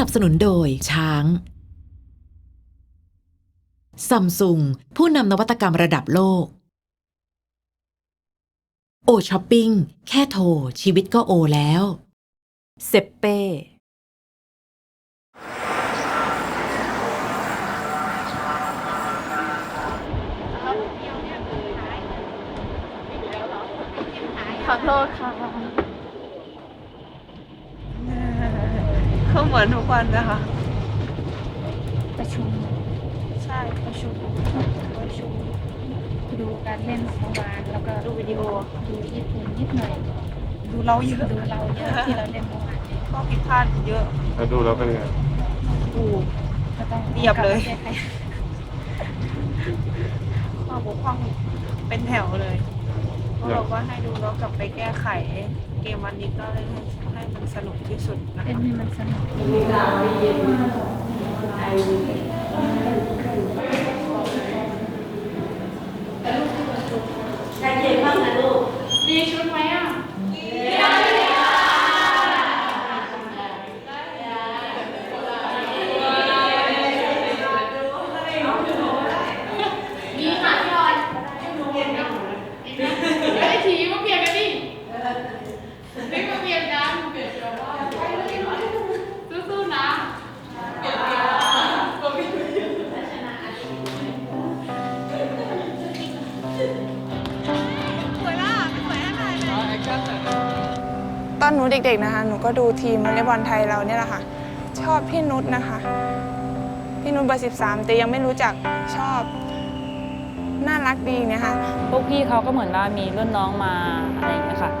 นับสนุนโดยช้างซัมซุงผู้นำนวัตกรรมระดับโลก โอช้อปปิ้ง แค่โทร ชีวิตก็โอแล้วเซเป้ ขอโทษค่ะเขาเหมื อนทุกวันนะคะประชุมใช่ประชุมประชุมดูการเล่นเมื่อวานแล้วก็ดูวิดีโอดูญี่ปุ่นนิดหน่อยดูเราเยอะดูเราเยอะที่เราเล่นเมื่อวานเนี่ยก็ผิดพลาดเยอะแล้วดูแล้วเป็นไงอูก็ต้องเรียบเลยกมาแก้ไขข้อบกพร่องเป็นแถวเลย ขาบอกว่าให้ดูแล้วกลับไปแก้ไข เกมวันนี้ก็เลยให้ให้มันสนุกที่สุดนะเล่นคะให้มันสนุกไนหนูเด็กๆนะคะ หนูก็ดูทีมวอลเลย์บอลไทยเราเนี่ยแหละค่ะ ชอบพี่นุชนะคะ พี่นุชเบอร์13 แต่ยังไม่รู้จักชอบ น่ารักดีเนี่ยค่ะ พวกพี่เขาก็เหมือนว่ามีรุ่นน้องมาอะไรอย่างเงี้ยค่ะ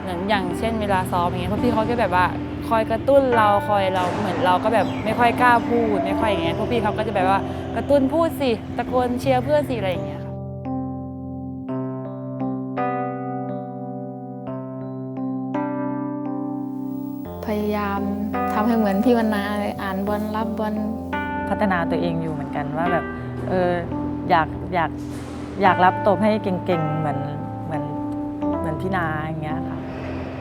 เหมือนอย่างเช่นเวลาซ้อมอย่างเงี้ยพวกพี่เขาก็แบบว่าคอยกระตุ้นเราคอยเราเหมือนเราก็แบบไม่ค่อยกล้าพูดไม่ค่อยอย่างเงี้ยพวกพี่เขาก็จะแบบว่ากระตุ้นพูดสิตะโกนเชียร์เพื่อนสิอะไรอย่างเงี้ย ทำให้เหมือนพี่วรรณาเลยอ่านบอลรับบอลพัฒนาตัวเองอยู่เหมือนกันว่าแบบเอออยากอยากอยากรับตบให้เก่งๆเหมือนเหมือนเหมือนพี่นาอย่างเงี้ยค่ะ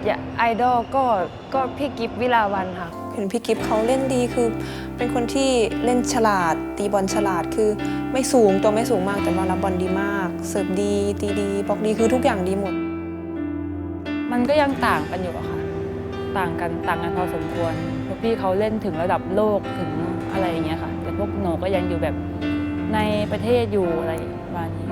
อย่าไอดอลก็ก็พี่กิฟวิลาวันค่ะเห็นพี่กิฟเขาเล่นดีคือ เป็นคนที่เล่นฉลาด ตีบอลฉลาดคือไม่สูงตัวไม่สูงมากแต่ว่ารับบอลดีมาก เสิร์ฟดีตีดีบล็อกดีคือทุกอย่างดีหมด มันก็ยังต่างกันอยู่อะค่ะ ต่างกันต่างกันพอสมควร พี่เขาเล่นถึงระดับโลกถึงอะไรอย่างเงี้ยค่ะ แต่พวกหนูก็ยังอยู่แบบในประเทศอยู่อะไรประมาณนี้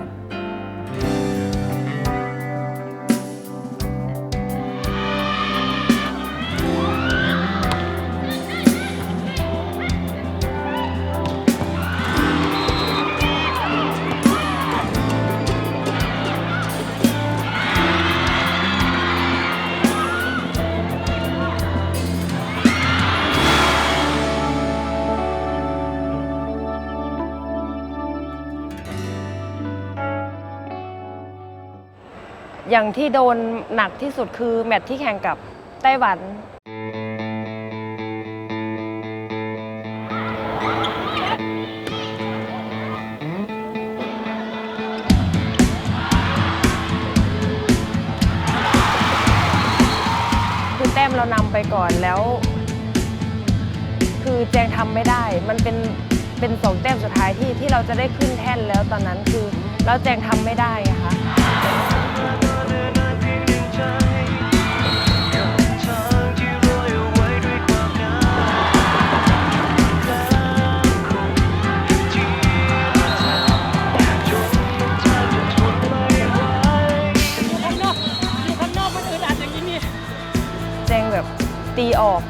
อย่างที่โดนหนักที่สุดคือแมตช์ที่แข่งกับไต้หวัน คือแต้มเรานำไปก่อนแล้ว คือแจงทำไม่ได้ มันเป็นเป็นสองแต้มสุดท้ายที่ที่เราจะได้ขึ้นแท่นแล้วตอนนั้นคือเราแจงทำไม่ได้อะค่ะ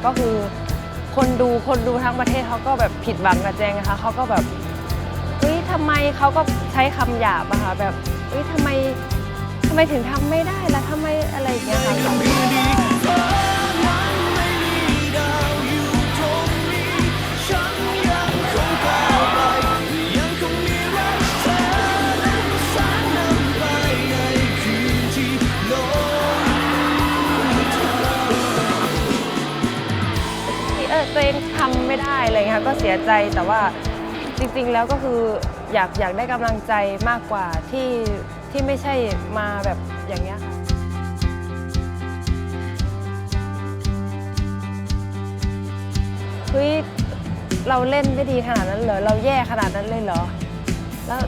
ก็คือคนดูคนดูทั้งประเทศเขาก็แบบผิดหวังกับแจงนะคะเขาก็แบบเฮ้ยทำไมเขาก็ใช้คำหยาบอะค่ะแบบเฮ้ยทำไมทำไมถึงทำไม่ได้ละทำไมอะไรอย่างเงี้ยค่ะ สียใจแต่ว่าจริงๆแล้วก็คืออยากอยากได้กำลังใจมากกว่าที่ที่ไม่ใช่มาแบบอย่างเงี้ยค่ะเฮ้ยเราเล่นไม่ดีขนาดนั้นเหรอเราแย่ขนาดนั้นเลยเหรอ แล้ว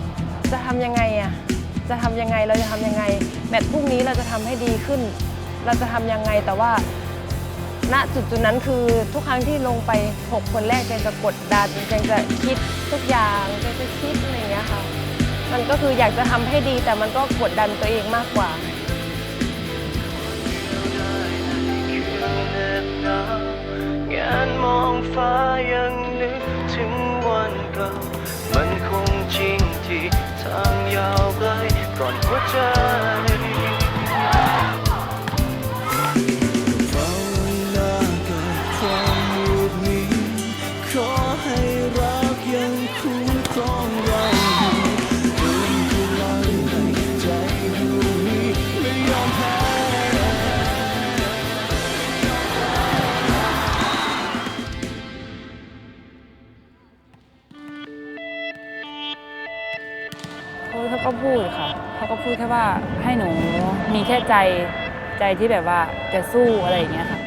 จะทำยังไงอะจะทำยังไงเราจะทำยังไง แมตช์พรุ่งนี้เราจะทำให้ดีขึ้น เราจะทำยังไงแต่ว่า ณจุดจุดนั้นคือทุกครั้งที่ลงไป 6 คนแรกเจนจะกดดันเจนจะคิดทุกอย่างเจนจะคิดอะไรอย่างเงี้ยค่ะ มันก็คืออยากจะทำให้ดีแต่มันก็กดดันตัวเองมากกว่างนมองฟ้ายังนึกถึงวันเก่ามันคงจริงที่ทางยาวไกลก่อนหัวใจ แค่ว่าให้หนูมีแค่ใจใจที่แบบว่าจะสู้อะไรอย่างเงี้ยค่ะ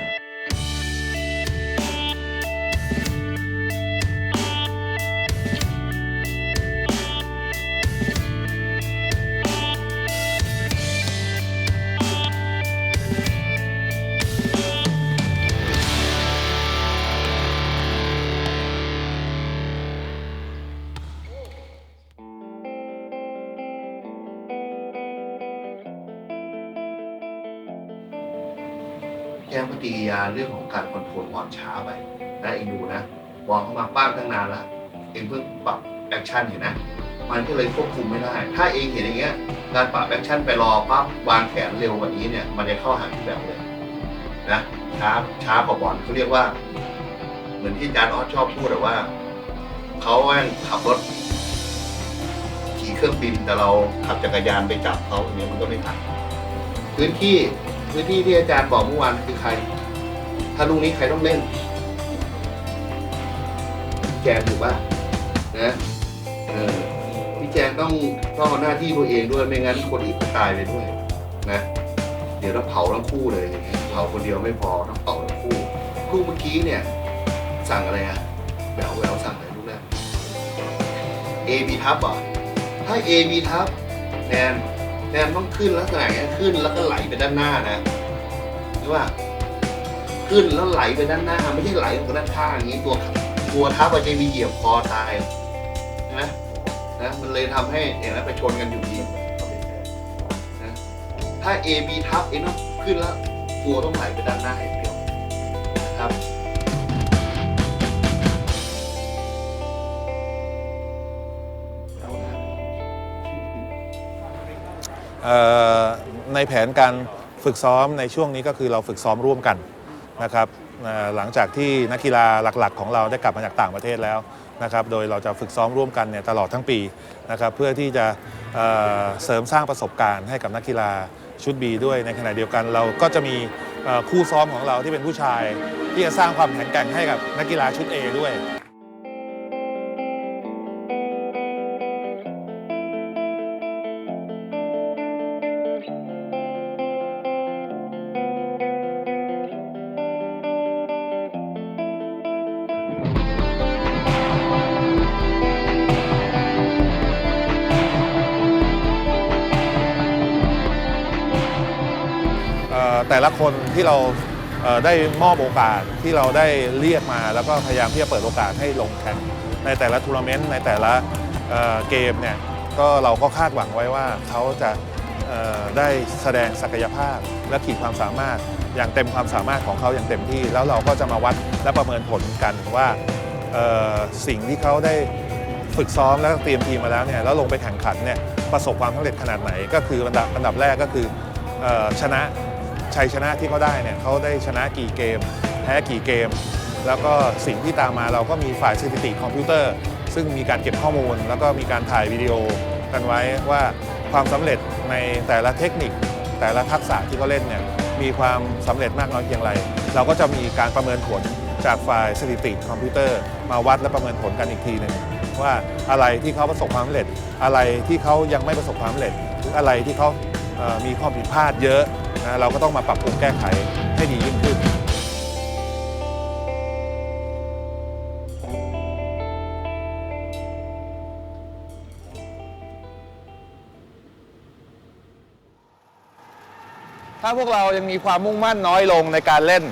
แจ้งปฏิกิริยาเรื่องของการคอนโทรลบอลช้าไปนะเองดูนะบอลเข้ามาป้างตั้งนานแล้วเองเพิ่งปรับแอคชั่นเห็นนะมันก็เลยควบคุมไม่ได้ ถ้าเองเห็นอย่างเงี้ยการปรับแอคชั่นไปรอปั๊บวางแผนเร็วกว่านี้เนี่ยมันจะเข้าหาที่แบบเลยนะช้าช้ากว่าบอลเขาเรียกว่า เหมือนที่อาจารย์ออสชอบพูดอะว่าเขาแม่งขับรถขี่เครื่องบินแต่เราขับจักรยานไปจับเขาอย่างเงี้ยมันก็ไม่ทันพื้นที่ พื้นที่ที่อาจารย์บอกเมื่อวานคือใคร ถ้าลูกนี้ใครต้องเล่น แจงถูกป่ะนะเออพี่แจงต้องต้องเอาหน้าที่ตัวเองด้วยไม่งั้นคนอื่นก็ตายไปด้วยนะ เดี๋ยวต้องเผาทั้งคู่เลยเผาคนเดียวไม่พอต้องเผาทั้งคู่คู่เมื่อกี้เนี่ย สั่งอะไรอะแหววแหววสั่งอะไรลูกแรก A B ทับเหรอถ้า A B ทับแนน แนนต้องขึ้นลักษณะอย่างเงี้ยขึ้นแล้วก็ไหลไปด้านหน้านะหรือว่าขึ้นแล้วไหลไปด้านหน้า ไม่ใช่ไหลไปด้านข้างอย่างนี้ตัวตัวทับอาจจะมีเหยียบคอตายนะนะมันเลยทำให้เห็นไหมไปชนกันอยู่ดีนะถ้า A B ทับเอ็งต้องขึ้นแล้วตัวต้องไหลไปด้านหน้าอย่างเดียวนะครับ ในแผนการฝึกซ้อมในช่วงนี้ก็คือเราฝึกซ้อมร่วมกันนะครับหลังจากที่นักกีฬาหลักๆ ของเราได้กลับมาจากต่างประเทศแล้วนะครับโดยเราจะฝึกซ้อมร่วมกันเนี่ยตลอดทั้งปีนะครับเพื่อที่จะเเสริมสร้างประสบการณ์ให้กับนักกีฬาชุด B ด้วยในขณะเดียวกันเราก็จะมีคู่ซ้อมของเราที่เป็นผู้ชาย ที่จะสร้างความแข็งแกร่งให้กับนักกีฬาชุด A ด้วย แต่ละคนที่เราเได้มอบโอกาสที่เราได้เรียกมา แล้วก็พยายามที่จะเปิดโอกาสให้ลงแข่งในแต่ละทัวร์นาเมนต์ในแต่ละเเกมเนี่ยก็เราก็คาดหวังไว้ว่าเขาจะได้แสดงศักยภาพและขีดความสามารถอย่างเต็มความสามารถของเขาอย่างเต็มที่ แล้วเราก็จะมาวัดและประเมินผลกันว่าสิ่งที่เขาได้ฝึกซ้อมแล้วเตรียมทีมมาแล้วเนี่ยแล้วลงไปแข่งขันเนี่ยประสบความสำเร็จขนาดไหนก็คืออันดับอันดับแรกก็คือออชนะ ชัยชนะที่เขาได้เนี่ยเขาได้ชนะกี่เกม แพ้กี่เกม แล้วก็สิ่งที่ตามมาเราก็มีฝ่ายสถิติคอมพิวเตอร์ ซึ่งมีการเก็บข้อมูล แล้วก็มีการถ่ายวิดีโอกันไว้ว่าความสำเร็จในแต่ละเทคนิค แต่ละทักษะที่เขาเล่นเนี่ยมีความสำเร็จมากน้อยเพียงไร เราก็จะมีการประเมินผลจากฝ่ายสถิติคอมพิวเตอร์ มาวัดและประเมินผลกันอีกทีหนึ่งว่าอะไรที่เขาประสบความสำเร็จ อะไรที่เขายังไม่ประสบความสำเร็จหรืออะไรที่เขา มีข้อผิดพลาดเยอะนะเราก็ต้องมาปรับปรุงแก้ไขให้ดียิ่งขึ้นถ้าพวกเรายังมีความมุ่งมั่นน้อยลงในการเล่น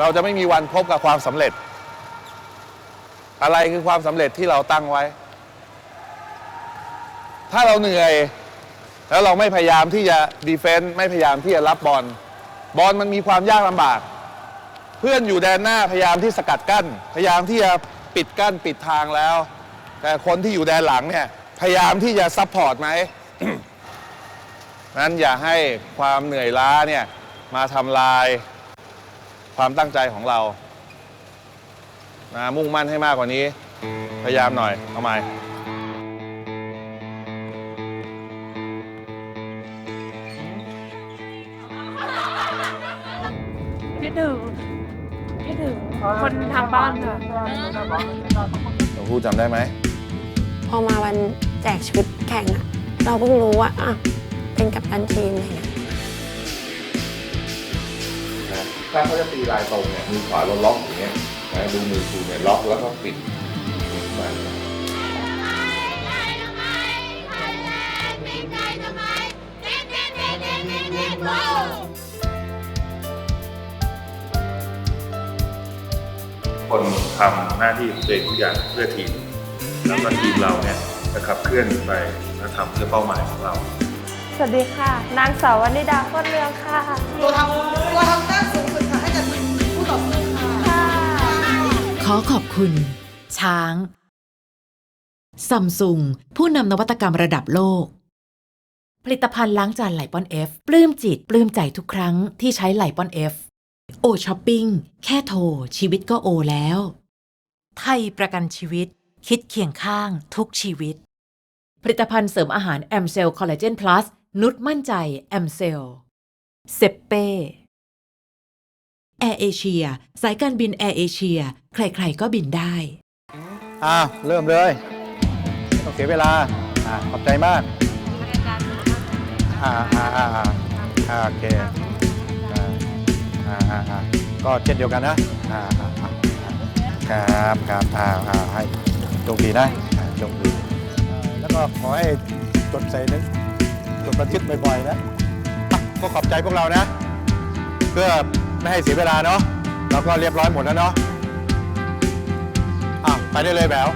เราจะไม่มีวันพบกับความสำเร็จ อะไรคือความสำเร็จที่เราตั้งไว้ ถ้าเราเหนื่อย แล้วเราไม่พยายามที่จะดีเฟนต์ไม่พยายามที่จะรับบอลบอลมันมีความยากลำบาก เพื่อนอยู่แดนหน้าพยายามที่สกัดกั้น พยายามที่จะปิดกั้นปิดทางแล้ว แต่คนที่อยู่แดนหลังเนี่ยพยายามที่จะซับพอร์ตไหม นั้นอย่าให้ความเหนื่อยล้าเนี่ยมาทำลายความตั้งใจของเรานะมุ่งมั่นให้มากกว่านี้ พยายามหน่อยเอาใหม คนทางบ้านค่ะหนูพูดจำได้ไหม พอมาวันแจกชุดแข่งอะเราเพิ่งรู้ว่าอะเป็นกัปตันทีมอะไรเงี้ยนะถ้าเขาจะตีลายตรงเนี่ยมือขวาเราล็อกอย่างเงี้ยนะดูมือครูเนี่ยล็อกแล้วก็ปิดปิดไป คนทำหน้าที่ของตัวเองทุกอย่างเพื่อทีมแล้วก็ทีมเราเนี่ยจะขับเคลื่อนไปและทำเพื่อเป้าหมายของเรา สวัสดีค่ะ นางสาววนิดาโคตรเรืองค่ะตัวทำตัวทำแต้มสูงสุดค่ะให้กับทีมผู้ต่อสู้ค่ะ ขอขอบคุณ ช้างซัมซุงผู้นำนวัตกรรมระดับโลก ผลิตภัณฑ์ล้างจานไหลปอนเอฟปลื้มจิต ปลื้มใจทุกครั้งที่ใช้ไหลปอนเอฟ โอช้อปปิ้ง แค่โทร ชีวิตก็โอแล้ว ไทยประกันชีวิต คิดเคียงข้างทุกชีวิต ผลิตภัณฑ์เสริมอาหารแอมเซลคอลลาเจนพลัสนุชมั่นใจแอมเซลเซปเป้แอร์เอเชียสายการบินแอร์เอเชียใครๆก็บินได้ อ่าเริ่มเลยไม่ต้องเสียเวลา อ่าขอบใจมาก อ่าอ่าอ่าอ่าอ่าโอเคอ่า อ่าอ่าอ่าก็เช่นเดียวกันนะอ่าอ่าอ่าครับครับอ่าอ่าให้โชคดีนะอ่าโชคดีอ่าแล้วก็ขอให้จดใส่นึกจดบันทึกบ่อยๆนะอะก็ขอบใจพวกเรานะ เพื่อไม่ให้เสียเวลาเนาะเราก็เรียบร้อยหมดแล้วเนาะอะไปได้เลยแบว